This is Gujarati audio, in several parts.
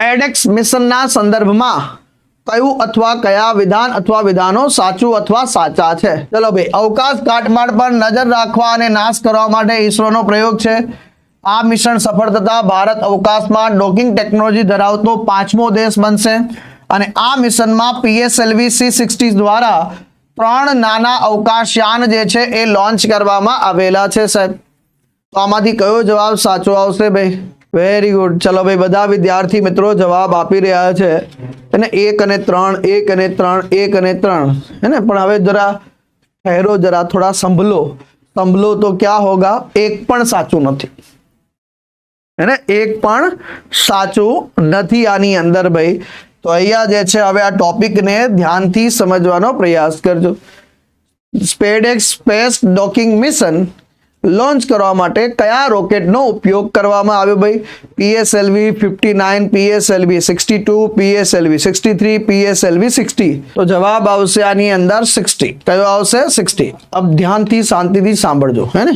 એડેક્સ મિશનના સંદર્ભમાં કયું અથવા કયા વિધાન અથવા વિધાનો સાચું અથવા સાચા છે? ચલો ભાઈ, અવકાશ કાટમાળ પર નજર રાખવા અને નાશ કરવા માટે ઈસરોનો પ્રયોગ છે. આ મિશન સફળ થતા ભારત અવકાશમાં ડોકિંગ ટેકનોલોજી ધરાવતો પાંચમો દેશ બનશે અને આ મિશનમાં પીએસએલવી સી સિક્સટી દ્વારા ત્રણ નાના અવકાશયાન જે છે એ લોન્ચ કરવામાં આવેલા છે, સાહેબ. તો આમાંથી કયો જવાબ સાચો આવશે ભાઈ? વેરી ગુડ ચલો ભાઈ, બધા વિદ્યાર્થી મિત્રો જવાબ આપી રહ્યા છે. અને એક અને ત્રણ, એક અને ત્રણ, એક અને ત્રણ. હે ને પણ હવે જરા ઠહેરો, જરા થોડા સંભલો. સંભલો તો ક્યાં હોગા? એક પણ સાચું નથી. હે એક પણ સાચું નથી આની અંદર ભાઈ. તો અહીંયા જે છે, હવે આ ટોપિકને ધ્યાનથી સમજવાનો પ્રયાસ કરજો. SpaDeX space docking mission launch કરવા માટે કયા રોકેટનો ઉપયોગ કરવામાં આવ્યો ભાઈ? PSLV fifty nine PSLV sixty two PSLV sixty three PSLV sixty તો જવાબ આવશે આની અંદર સિક્સટી કયો આવશે? સિક્સટી અબ ધ્યાનથી, શાંતિથી સાંભળજો, હે ને?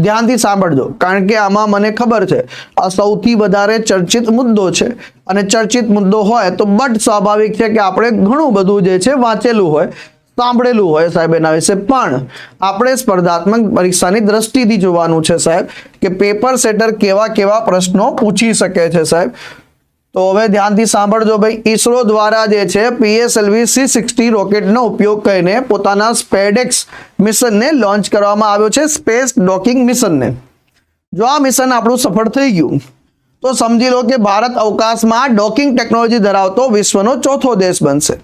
ધ્યાનથી સાંભળજો, કારણ કે આમાં મને ખબર છે, આ સૌથી વધારે ચર્ચિત મુદ્દો છે. અને ચર્ચિત મુદ્દો હોય તો બટ સ્વાભાવિક છે કે આપણે ઘણું બધું જે છે વાંચેલું હોય. સાંભળેલું હોય સાહેબ એના વિશે. પણ આપણે સ્પર્ધાત્મક પરીક્ષાની દ્રષ્ટિથી જોવાનું છે સાહેબ કે પેપર સેટર કેવા કેવા પ્રશ્નો પૂછી શકે છે સાહેબ. તો હવે ધ્યાનથી સાંભળજો ભાઈ. ઈસરો દ્વારા જે છે પીએસએલવી સી સિક્સટી રોકેટનો ઉપયોગ કરીને પોતાના સ્પેડેક્સ મિશનને લોન્ચ કરવામાં આવ્યો છે, સ્પેસ ડોકિંગ મિશનને. જો આ મિશન આપણું સફળ થઈ ગયું, તો સમજી લો કે ભારત અવકાશમાં ડોકિંગ ટેકનોલોજી ધરાવતો વિશ્વનો ચોથો દેશ બનશે.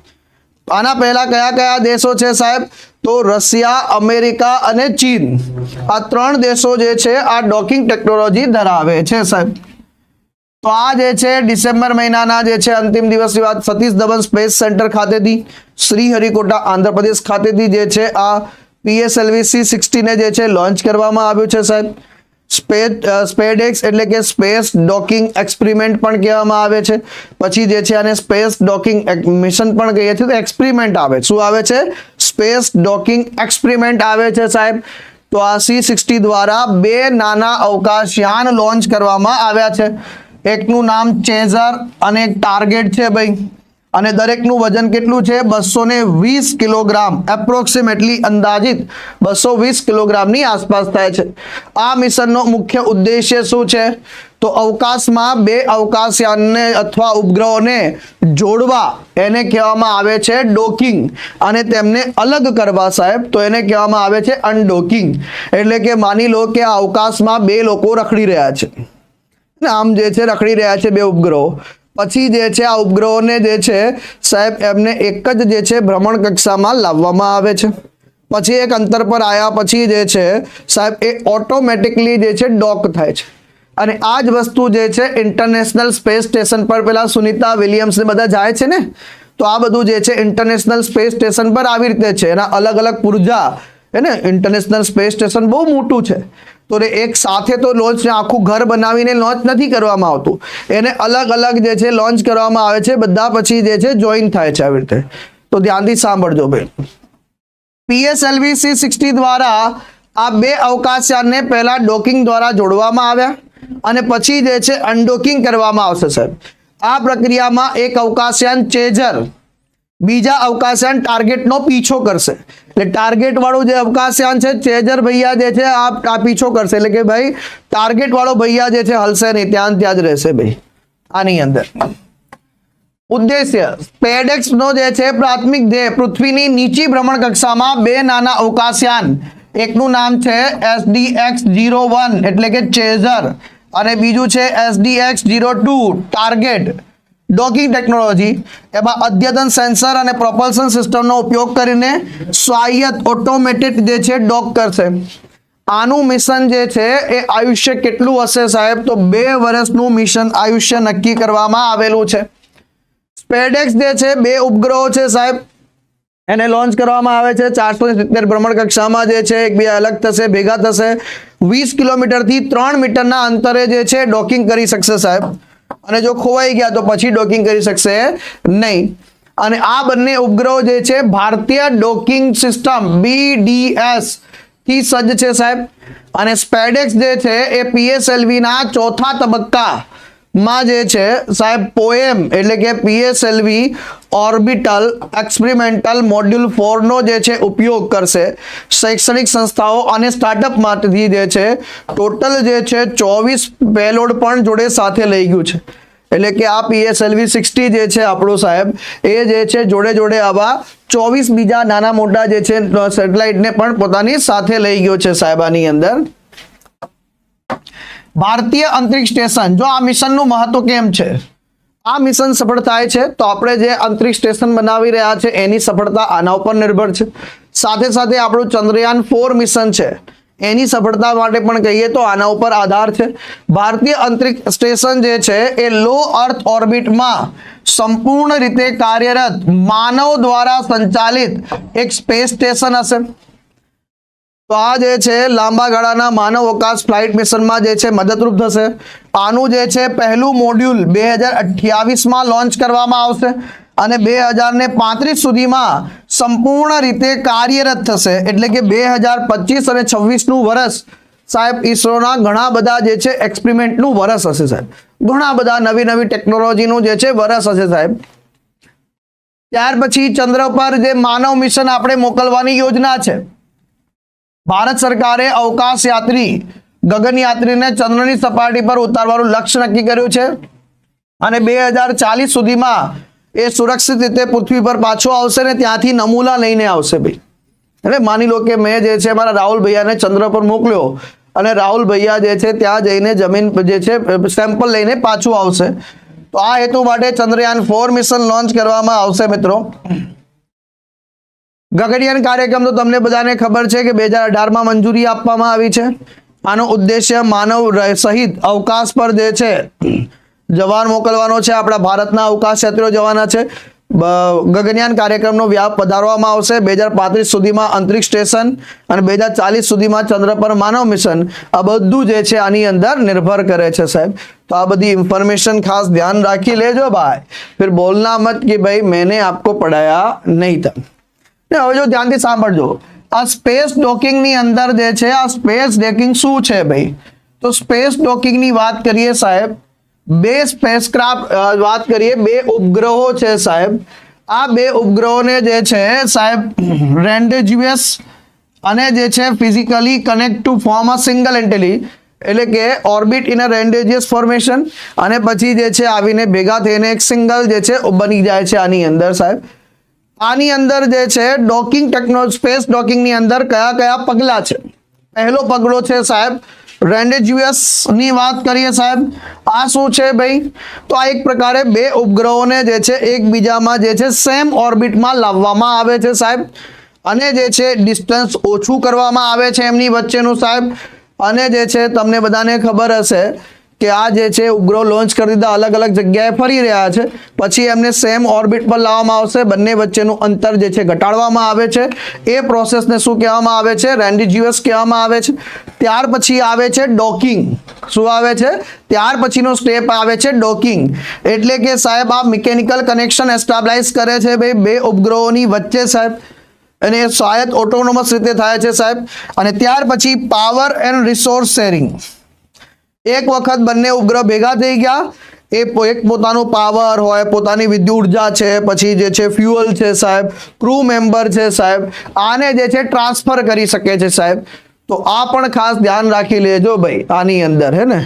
આના પહેલા કયા કયા દેશો છે સાહેબ? તો રશિયા, અમેરિકા અને ચીન. આ ત્રણ દેશો જે છે, આ ડોકિંગ ટેકનોલોજી ધરાવે છે સાહેબ. તો આ જે છે, ડિસેમ્બર મહિનાના જે છે, અંતિમ દિવસની વાત સતીશ ધવન સ્પેસ સેન્ટર ખાતેથી, શ્રી હરિકોટા આંધ્રપ્રદેશ ખાતેથી જે છે, આ પીએસએલવી સી સિક્સટીને જે છે, લોન્ચ કરવામાં આવ્યું છે સાહેબ. સ્પેડેક્સ એટલે કે સ્પેસ ડોકિંગ એક્સપેરિમેન્ટ પણ કહેવામાં આવે છે. પછી જે છે આને સ્પેસ ડોકિંગ મિશન પણ કહીએ છીએ. તો એક્સપેરિમેન્ટ આવે. શું આવે છે? સ્પેસ ડોકિંગ એક્સપેરિમેન્ટ આવે છે, સાહેબ. તો આ સી સિક્સટી દ્વારા બે નાના અવકાશયાન લોન્ચ કરવામાં આવ્યા છે. એકનું નામ ચેઝર અને એક ટાર્ગેટ છે, ભાઈ. અને દરેકનું વજન કેટલું છે? બસો વીસ કિલોગ્રામ એપ્રોક્સિમેટલી અંદાજિત બસો વીસ કિલોગ્રામની આસપાસ થાય છે. આ મિશનનો મુખ્ય ઉદ્દેશ્ય શું છે? તો અવકાશમાં બે અવકાશયાનને અથવા ઉપગ્રહોને જોડવા એને કહેવામાં આવે છે ડોકિંગ અને તેમને અલગ કરવા સાહેબ, તો એને કહેવામાં આવે છે અનડોકિંગ. એટલે કે માની લો કે અવકાશમાં બે લોકો રખડી રહ્યા છે. આમ જે છે રખડી રહ્યા છે બે ઉપગ્રહો. પછી જે છે, આ ઉપગ્રહોને જે છે, સાહેબ, એમને એક જ જે છે, ભ્રમણ કક્ષામાં લાવવામાં આવે છે. પછી એક અંતર પર આવ્યા પછી જે છે, સાહેબ, એ ઓટોમેટિકલી જે છે ડોક થાય છે. અને આ જ વસ્તુ જે છે ઇન્ટરનેશનલ સ્પેસ સ્ટેશન પર પેલા સુનિતા વિલિયમ્સ ને બધા જાય છે ને? તો આ બધું જે છે ઇન્ટરનેશનલ સ્પેસ સ્ટેશન પર આવી રીતે છે. એના અલગ અલગ પુર્જા હે ઇન્ટરનેશનલ સ્પેસ સ્ટેશન બહુ મોટું છે. તો એક સાથે તો લોન્ચ આખું ઘર બનાવીને લોન્ચ નથી કરવામાં આવતું. એને અલગ અલગ જે છે લોન્ચ કરવામાં આવે છે, બધા પછી જે છે જોઈન થાય છે આવી રીતે. તો ધ્યાનથી સાંભળજો ભાઈ પીએસએલવી સી સિક્સટી દ્વારા આ બે અવકાશયાનને પહેલા ડોકિંગ દ્વારા જોડવામાં આવ્યા અને પછી જે છે અનડોકિંગ કરવામાં આવશે, સાહેબ. આ પ્રક્રિયામાં એક અવકાશયાન ચેઝર બીજા અવકાશયાન ટાર્ગેટનો પીછો કરશે. એટલે ટાર્ગેટ વાળું જે અવકાશયાન છે ચેજર ભૈયા જે છે, આ પીછો કરશે. એટલે કે ભાઈ ટાર્ગેટ વાળો ભૈયા જે છે, હલશે નહીં. ત્યાં ત્યાં જ રહેશે ભાઈ. આની અંદર. ઉદ્દેશ્ય સ્પેડેક્સ નો જે છે, પ્રાથમિક ધ્યેય, પૃથ્વીની નીચી ભ્રમણ કક્ષામાં બે નાના અવકાશયાન. એકનું નામ છે એસડીએક્સ જીરો વન, એટલે કે ચેઝર. અને બીજું છે SDX zero two target docking technology એમાં અદ્યતન સેન્સર અને પ્રોપલ્શન સિસ્ટમનો ઉપયોગ કરીને સ્વાયત ઓટોમેટેડ જે છે ડોગ કરશે. આનું મિશન જે છે, એ આયુષ્ય કેટલું હશે સાહેબ? તો બે વર્ષનું મિશન આયુષ્ય નક્કી કરવામાં આવેલું છે. સ્પેડેક્સ જે છે, બે ઉપગ્રહો છે સાહેબ. એને લોન્ચ કરવામાં આવે છે. ચારસો સિત્તેર ભ્રમણ કક્ષામાં જે છે, એક બે અલગ થશે, ભેગા થશે. વીસ કિલોમીટરથી ત્રણ મીટરના અંતરે જે છે ડોકિંગ કરી શકશે સાહેબ. અને જો ખોવાઈ ગયા તો પછી ડોકિંગ કરી શકશે નહીં. અને આ બંને ઉપગ્રહો જે છે, ભારતીય ડોકિંગ સિસ્ટમ બીડીએસથી સજ્જ છે સાહેબ. અને સ્પેડેક્સ જે છે, એ પીએસએલવી ના ચોથા તબક્કા માં જે છે, સાહેબ, પોએમ એટલે કે પીએસએલવી ઓર્બિટલ એક્સપેરિમેન્ટલ મોડ્યુલ ફોરનો જે છે, ઉપયોગ કરશે. શૈક્ષણિક સંસ્થાઓ અને સ્ટાર્ટઅપ માટેથી જે છે ટોટલ જે છે, ચોવીસ પેલોડ પણ જોડે સાથે લઈ ગયું છે. એટલે કે આ પીએસએલવી સિક્સટી જે છે આપણું સાહેબ, એ જે છે, જોડે જોડે આવા ચોવીસ બીજા નાના મોટા જે છે સેટેલાઇટને પણ પોતાની સાથે લઈ ગયો છે સાહેબાની અંદર. ભારતીય અંતરિક્ષ સ્ટેશન. જો આ મિશનનું મહત્વ કેમ છે? આ મિશન સફળ થાય છે તો આપણે જે અંતરિક્ષ સ્ટેશન બનાવી રહ્યા છે એની સફળતા આના ઉપર નિર્ભર છે. સાથે સાથે આપણું ચંદ્રયાન ફોર મિશન છે. એની સફળતા માટે પણ કહીએ તો આના ઉપર આધાર છે. ભારતીય અંતરિક્ષ સ્ટેશન જે છે એ લો અર્થ ઓર્બિટમાં સંપૂર્ણ રીતે કાર્યરત માનવ દ્વારા સંચાલિત એક સ્પેસ સ્ટેશન હશે. તો આ જે છે, લાંબા ગાળાના માનવ અવકાશ ફ્લાઇટ મિશનમાં જે છે, મદદરૂપ થશે. આનું જે છે, પહેલું મોડ્યુલ બે હજાર અઠ્યાવીસમાં લોન્ચ કરવામાં આવશે અને બે હજાર ને પાંત્રીસ સુધીમાં સંપૂર્ણ રીતે કાર્યરત થશે. એટલે કે બે હજાર પચીસ અને છવ્વીસનું વર્ષ સાહેબ, ઈસરોના ઘણા બધા જે છે એક્સપેરિમેન્ટનું વરસ હશે સાહેબ. ઘણા બધા નવી નવી ટેકનોલોજીનું જે છે, વરસ હશે સાહેબ. ત્યાર પછી ચંદ્ર પર જે માનવ મિશન આપણે મોકલવાની યોજના છે. ભારત સરકારે અવકાશ યાત્રી ગગનયાત્રીને ચંદ્રની સપાટી પર ઉતારવાનું લક્ષ્ય નક્કી કર્યું છે. અને બે હજાર ચાલીસ સુધીમાં એ સુરક્ષિત રીતે પૃથ્વી પર પાછો આવશે ને ત્યાંથી નમૂના લઈને આવશે ભાઈ. એટલે માની લો કે મેં જે છે મારા રાહુલ ભૈયાને ચંદ્ર પર મોકલ્યો અને રાહુલ ભૈયા જે છે ત્યાં જઈને જમીન જે છે સેમ્પલ લઈને પાછું આવશે. તો આ હેતુ માટે ચંદ્રયાન ફોર મિશન લોન્ચ કરવામાં આવશે મિત્રો. ગગડિયાન કાર્યક્રમ તો તમને બધાને ખબર છે કે બે હજાર અઢારમાં મંજૂરી આપવામાં આવી છે. આનો ઉદ્દેશ્ય માનવ સહિત અવકાશ પર જે છે, જવાન મોકલવાનો છે. આપણા ભારતના અવકાશ ક્ષેત્રો જવાના છે. ગગનયાન કાર્યક્રમનો વ્યાપ વધારવામાં આવશે. બે હજાર પાંત્રીસ સુધીમાં અંતરિક્ષ સ્ટેશન અને બે હજાર ચાલીસ સુધીમાં ચંદ્ર પર માનવ મિશન આ બધું જે છે આની અંદર નિર્ભર કરે છે સાહેબ. તો આ બધી ઇન્ફોર્મેશન ખાસ ધ્યાન રાખી લેજો ભાઈ. ફિર બોલના મત કે ભાઈ, મેને આપકો પઢાયા નહીં તક ને હવે જો ધ્યાનથી સાંભળજો. આ સ્પેસ ડોકિંગની અંદર જે છે, આ સ્પેસ ડોકિંગ શું છે ભાઈ? તો સ્પેસ ડોકિંગની વાત કરીએ સાહેબ, બે સ્પેસક્રાફ્ટ વાત કરીએ, બે ઉપગ્રહો છે સાહેબ. આ બે ઉપગ્રહોને જે છે, સાહેબ, રેન્ડેજ્યુએસ અને જે છે, physically connect to form a single entity એટલે કે orbit in a rendezvous formation. અને પછી જે છે, આવીને ભેગા થઈને એક સિંગલ જે છે, બની જાય છે આની અંદર સાહેબ. આની અંદર જે છે ડોકિંગ ટેકનો સ્પેસ ડોકિંગની અંદર કયા કયા પગલાં છે? પહેલો પગલો છે સાહેબ રેન્ડેજ્યુએસની વાત કરીએ સાહેબ, આ શું છે ભાઈ? તો આ એક પ્રકારે બે ઉપગ્રહોને જે છે, એકબીજામાં જે છે સેમ ઓર્બિટમાં લાવવામાં આવે છે સાહેબ. અને જે છે ડિસ્ટન્સ ઓછું કરવામાં આવે છે એમની વચ્ચેનું સાહેબ. અને જે છે, તમને બધાને ખબર હશે કે આ જે છે ઉપગ્રહ લોન્ચ કરી દીધા અલગ અલગ જગ્યાએ ફરી રહ્યા છે. પછી એમને સેમ ઓર્બિટ પર લાવવામાં આવશે. બંને વચ્ચેનું અંતર જે છે, ઘટાડવામાં આવે છે. એ પ્રોસેસને શું કહેવામાં આવે છે? રેન્ડિજ્યુઅસ કહેવામાં આવે છે. ત્યાર પછી આવે છે ડોકિંગ શું આવે છે? ત્યાર પછીનો સ્ટેપ આવે છે ડોકિંગ એટલે કે સાહેબ, આ મિકેનિકલ કનેક્શન એસ્ટાબ્લાઇઝ કરે છે ભાઈ બે ઉપગ્રહોની વચ્ચે, સાહેબ. અને એ ઓટોનોમસ રીતે થાય છે, સાહેબ. અને ત્યાર પછી પાવર એન્ડ રિસોર્સ શેરિંગ એક વખત બંને ઉપગ્રહ ભેગા થઈ ગયા. એ એક પોતાનું પાવર હોય, પોતાની વિદ્યુત ઊર્જા છે, પછી જે છે ફ્યુઅલ છે સાહેબ ક્રૂ મેમ્બર છે સાહેબ, આને જે છે ટ્રાન્સફર કરી શકે છે સાહેબ. તો આ પણ ખાસ ધ્યાન રાખી લેજો ભાઈ, આની અંદર, હે ને?